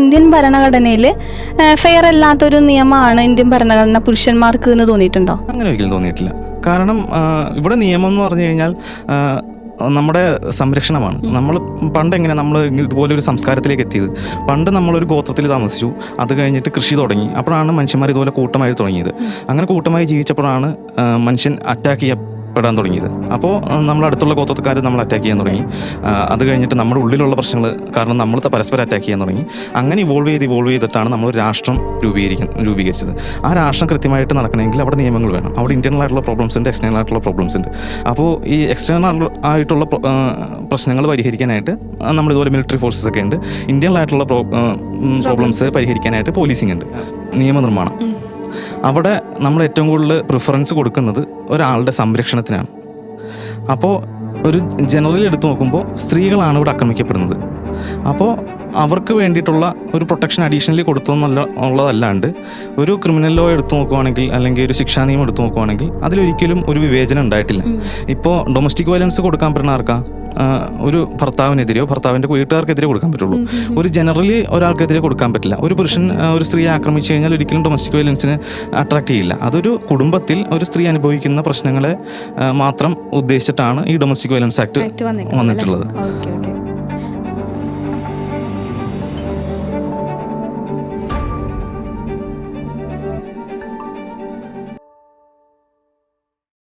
Indian ഭരണഘടനയിൽ fair അല്ലാത്തൊരു നിയമമാണ് ഇന്ത്യൻ ഭരണഘടന പുരുഷന്മാർക്ക് എന്ന് തോന്നിയിട്ടുണ്ടോ? അങ്ങനെ ഒരിക്കലും തോന്നിയിട്ടില്ല. കാരണം ഇവിടെ നിയമം എന്ന് പറഞ്ഞു കഴിഞ്ഞാൽ നമ്മുടെ സംരക്ഷണമാണ്. നമ്മൾ പണ്ട് എങ്ങനെ നമ്മൾ ഇതുപോലെ ഒരു സംസ്കാരത്തിലേക്ക് എത്തിയത്? പണ്ട് നമ്മളൊരു ഗോത്രത്തിൽ താമസിച്ചു. അത് കഴിഞ്ഞിട്ട് കൃഷി തുടങ്ങി. അപ്പോഴാണ് മനുഷ്യന്മാർ ഇതുപോലെ കൂട്ടമായി തുടങ്ങിയത്. അങ്ങനെ കൂട്ടമായി ജീവിച്ചപ്പോഴാണ് മനുഷ്യൻ അറ്റാക്ക് ചെയ്യപ്പെടാൻ തുടങ്ങിയത്. അപ്പോൾ നമ്മൾ അടുത്തുള്ള ഗോത്രക്കാർ നമ്മൾ അറ്റാക്ക് ചെയ്യാൻ തുടങ്ങി. അത് കഴിഞ്ഞിട്ട് നമ്മുടെ ഉള്ളിലുള്ള പ്രശ്നങ്ങൾ കാരണം നമ്മൾ പരസ്പരം അറ്റാക്ക് ചെയ്യാൻ തുടങ്ങി. അങ്ങനെ ഇവോൾവ് ചെയ്ത് ഇവോൾവ് ചെയ്തിട്ടാണ് നമ്മൾ ഒരു രാഷ്ട്രം രൂപീകരിക്കുന്നത് രൂപീകരിച്ചത്. ആ രാഷ്ട്രം കൃത്യമായിട്ട് നടക്കണമെങ്കിൽ അവിടെ നിയമങ്ങൾ വേണം. അവിടെ ഇന്റേണൽ ആയിട്ടുള്ള പ്രോബ്ലംസ് ഉണ്ട് എക്സ്റ്റേണൽ ആയിട്ടുള്ള പ്രോബ്ലംസ് ഉണ്ട്. അപ്പോൾ ഈ എക്സ്റ്റേണൽ ആയിട്ടുള്ള പ്രശ്നങ്ങൾ പരിഹരിക്കാനായിട്ട് നമ്മൾ ഇതുപോലെ മിലിറ്ററി ഫോഴ്സസ് ഒക്കെ ഉണ്ട്. ഇന്റേണൽ ആയിട്ടുള്ള പ്രോബ്ലംസ് പരിഹരിക്കാനായിട്ട് പോലീസിംഗ് ഉണ്ട്. നിയമനിർമ്മാണം. അവിടെ നമ്മൾ ഏറ്റവും കൂടുതൽ പ്രിഫറൻസ് കൊടുക്കുന്നത് ഒരാളുടെ സംരക്ഷണത്തിനാണ്. അപ്പോൾ ഒരു ജനറലി എടുത്തു നോക്കുമ്പോൾ സ്ത്രീകളാണ് ഇവിടെ ആക്രമിക്കപ്പെടുന്നത്. അപ്പോൾ അവർക്ക് വേണ്ടിയിട്ടുള്ള ഒരു പ്രൊട്ടക്ഷൻ അഡീഷണലി കൊടുത്തതെന്നല്ല ഉള്ളതല്ലാണ്ട് ഒരു ക്രിമിനൽ ലോ എടുത്തു നോക്കുവാണെങ്കിൽ അല്ലെങ്കിൽ ഒരു ശിക്ഷാ നിയമം എടുത്തു നോക്കുവാണെങ്കിൽ അതിലൊരിക്കലും ഒരു വിവേചനം ഉണ്ടായിട്ടില്ല. ഇപ്പോൾ ഡൊമസ്റ്റിക് വയലൻസ് കൊടുക്കാൻ പറ്റുന്ന ആർക്കാ? ഒരു ഭർത്താവിനെതിരെയോ ഭർത്താവിന്റെ വീട്ടുകാർക്കെതിരെ കൊടുക്കാൻ പറ്റുള്ളൂ. ഒരു ജനറലി ഒരാൾക്കെതിരെ കൊടുക്കാൻ പറ്റില്ല. ഒരു പുരുഷൻ ഒരു സ്ത്രീയെ ആക്രമിച്ചു കഴിഞ്ഞാൽ ഒരിക്കലും ഡൊമസ്റ്റിക് വയലൻസിന് അട്രാക്ട് ചെയ്യില്ല. അതൊരു കുടുംബത്തിൽ ഒരു സ്ത്രീ അനുഭവിക്കുന്ന പ്രശ്നങ്ങളെ മാത്രം ഉദ്ദേശിച്ചിട്ടാണ് ഈ ഡൊമസ്റ്റിക് വയലൻസ് ആക്ട് വന്നിട്ടുള്ളത്.